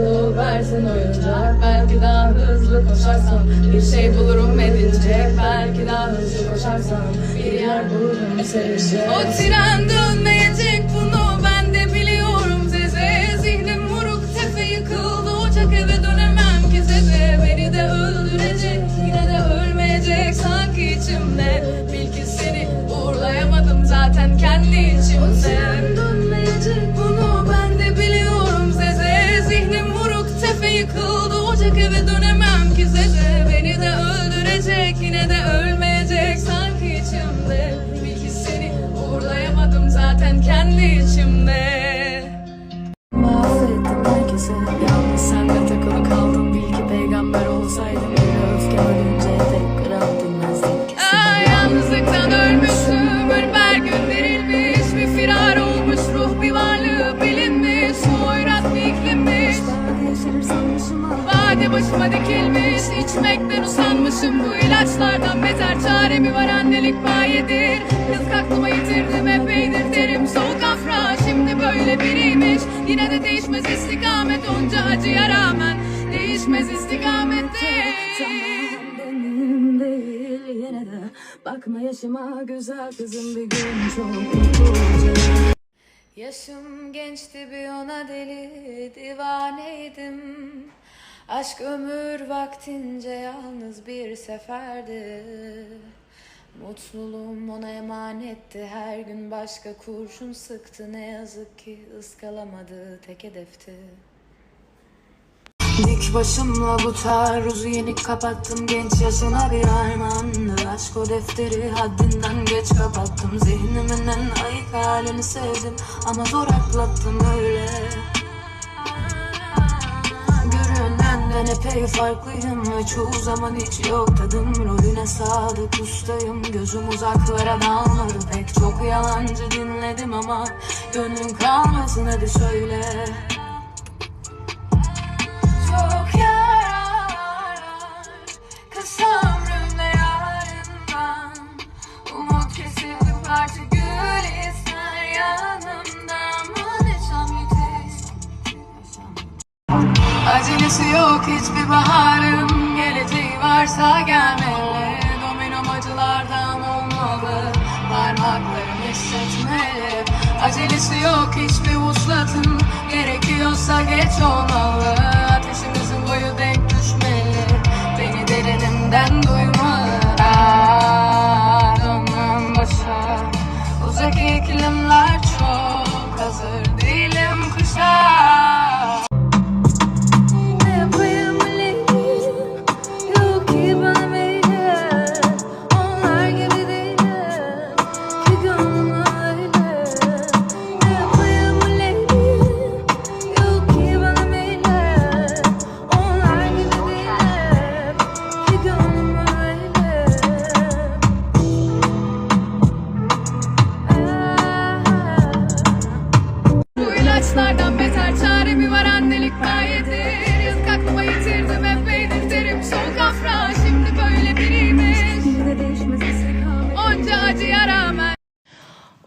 Bana versin oyuncak. Belki daha hızlı koşarsam Bir şey bulurum edinecek Belki daha hızlı koşarsam Bir yer bulurum sevecek O tren dönmeyecek bunu ben de biliyorum. Zeze Zihnim vuruk tefe yıkıldı. Ocak eve dönemem ki Zeze. Beni de öldürecek yine de ölmeyecek. Sanki içimde Bil ki seni uğurlayamadım zaten kendi içimde Ocak eve dönemem ki Zeze Beni de öldürecek yine de ölmeyecek. Sanki içimde Bil ki seni uğurlayamadım zaten kendi içimde. Mahvettim herkese. Yalnız sen de takılı kaldın Bil ki peygamber olsaydım Vade başıma dikilmiş. İçmekten usanmışım. Bu ilaçlardan beter çare mi var? Annelik payedir Kız aklıma yitirdim epeydir derim. Soğuk afra şimdi böyle biriymiş. Yine de değişmez istikamet onca acıya rağmen. Değişmez istikamet değil. Zaman benim değil yine de Bakma yaşıma. Güzel kızım bir gün çok olacak Yaşım gençti bir ona deli divaneydim Aşk ömür vaktince yalnız bir seferdi. Mutluluğum ona emanetti. Her gün başka kurşun sıktı. Ne yazık ki ıskalamadı. Tek hedefti. Dik başımla bu taarruzu yenik kapattım. Genç yaşına bir armağandı. Aşk o defteri haddinden geç kapattım. Zihnimin en ayık halini sevdim Ama zor atlattım. Öyle Epey farklıyım Ve çoğu zaman hiç yok tadım. Rolüne sadık ustayım Gözüm uzaklara dalmadı Pek çok yalancı dinledim ama Gönlün kalmasın hadi söyle Acelesi yok hiçbir baharım. Geleceği varsa gelmeli. Dominom acılardan olmalı. Parmaklarım hissetmeli. Acelesi yok hiçbir vuslatın Gerekiyorsa geç olmalı. Ateşimizin boyu denk düşmeli. Beni derinimden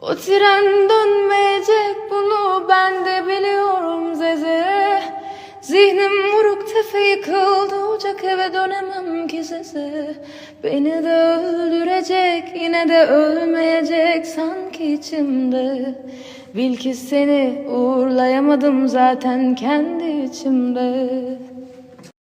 O tren dönmeyecek bunu ben de biliyorum Zeze. Zihnim vuruk tefe yıkıldı Ocak eve dönemem ki Zeze. Beni de öldürecek yine de ölmeyecek sanki içimde. Bil ki seni uğurlayamadım zaten kendi içimde